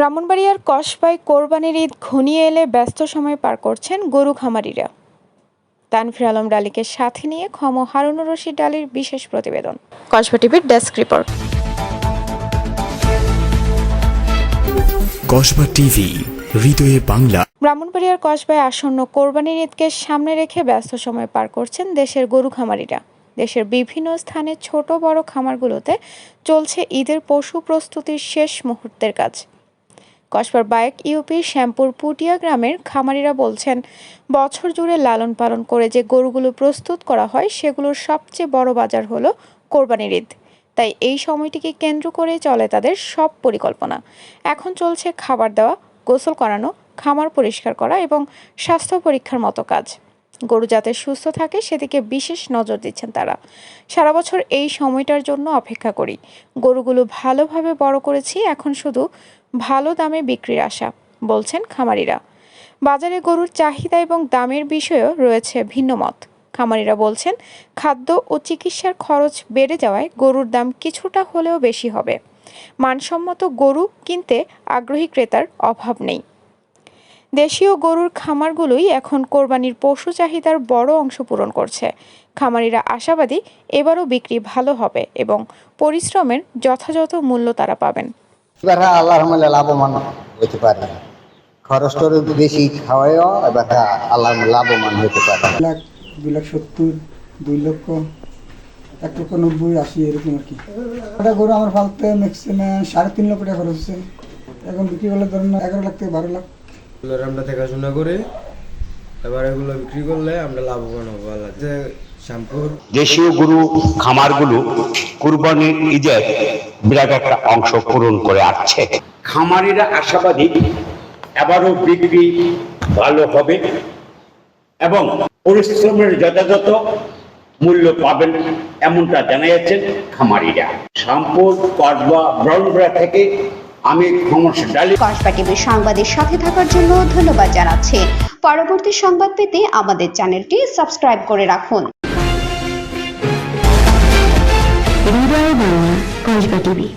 ব্রাহ্মণবাড়িয়ার কসবাই কোরবানির ঈদ ঘনিয়ে এলে ব্যস্ত সময় পার করছেন গরু খামারিরা। তানফির আলম ডালিকে সাথে নিয়ে ক্ষম হারুনুর রশিদ ডালির বিশেষ প্রতিবেদন। কসবা টিভির ডেস্ক রিপোর্ট। কসবা টিভি হৃদয়ে বাংলা। ব্রাহ্মণবাড়িয়ার কসবায় আসন্ন কোরবানির ঈদকে সামনে রেখে ব্যস্ত সময় পার করছেন দেশের গরু খামারিরা। দেশের বিভিন্ন স্থানে ছোট বড় খামারগুলোতে চলছে ঈদের পশু প্রস্তুতির শেষ মুহূর্তের কাজ। কসবার বায়েক ইউপির শ্যামপুর পুটিয়া গ্রামের খামারিরা বলছেন, বছর জুড়ে লালন পালন করে যে গরুগুলো প্রস্তুত করা হয়, সেগুলোর সবচেয়ে বড় বাজার হলো কোরবানির ঈদ। তাই এই সময়টিকে কেন্দ্র করে চলে তাদের সব পরিকল্পনা। এখন চলছে খাবার দেওয়া, গোসল করানো, খামার পরিষ্কার করা এবং স্বাস্থ্য পরীক্ষার মতো কাজ। গরু যাতে সুস্থ থাকে, সেদিকে বিশেষ নজর দিচ্ছেন তারা। সারা বছর এই সময়টার জন্য অপেক্ষা করি। গরুগুলো ভালোভাবে বড় করেছি, এখন শুধু ভালো দামে বিক্রির আশা, বলছেন খামারিরা। বাজারে গরুর চাহিদা এবং দামের বিষয়েও রয়েছে ভিন্ন মত। খামারিরা বলছেন, খাদ্য ও চিকিৎসার খরচ বেড়ে যাওয়ায় গরুর দাম কিছুটা হলেও বেশি হবে। মানসম্মত গরু কিনতে আগ্রহী ক্রেতার অভাব নেই। দেশীয় গরুর খামারগুলোই এখন কোরবানির পশু চাহিদার বড় অংশ পূরণ করছে। খামারিরা আশাবাদী এবারও বিক্রি ভালো হবে এবং পরিশ্রমের যথাযথ মূল্য তারা পাবেন। এবার আল্লাহর রহমতে লাভবান হতে পারে। খরচ টরচ বেশি খাওয়াইও এবার আল্লাহ লাভবান হতে পারে। লাখ দুই লাখ সত্তর দুই লক্ষ এক লক্ষ নব্বই আশি এরকম আর কি। একটা গরু আমার ফালতে ম্যাক্সিমাম সাড়ে তিন লক্ষ টাকা খরচ হচ্ছে। এখন বিক্রি করলে ধরুন এগারো লাখ থেকে বারো লাখ। এগুলোর আমরা দেখাশোনা করে এবার এগুলো বিক্রি করলে আমরা লাভবান হব আল্লাহ যে শ্যাম্পুর দেশীয় গরু খামারগুলো কুরবানির ঈদের বিরাট একটা অংশ পূরণ করে আসছে। খামারিরা আশাবাদী এবারও বিক্রি ভালো হবে এবং পরিশ্রমের যথাযথ মূল্য পাবেন এমনটা জানা যাচ্ছেন খামারিরা। শ্যামপুর ব্রাউনব্রা থেকে আমি ক্ষমস ডালি কসবা টিভির সংবাদের সাথে থাকার জন্য ধন্যবাদ জানাচ্ছি। পরবর্তী সংবাদ পেতে আমাদের চ্যানেলটি সাবস্ক্রাইব করে রাখুন। হৃদয় বাংলা কসবা টিভি।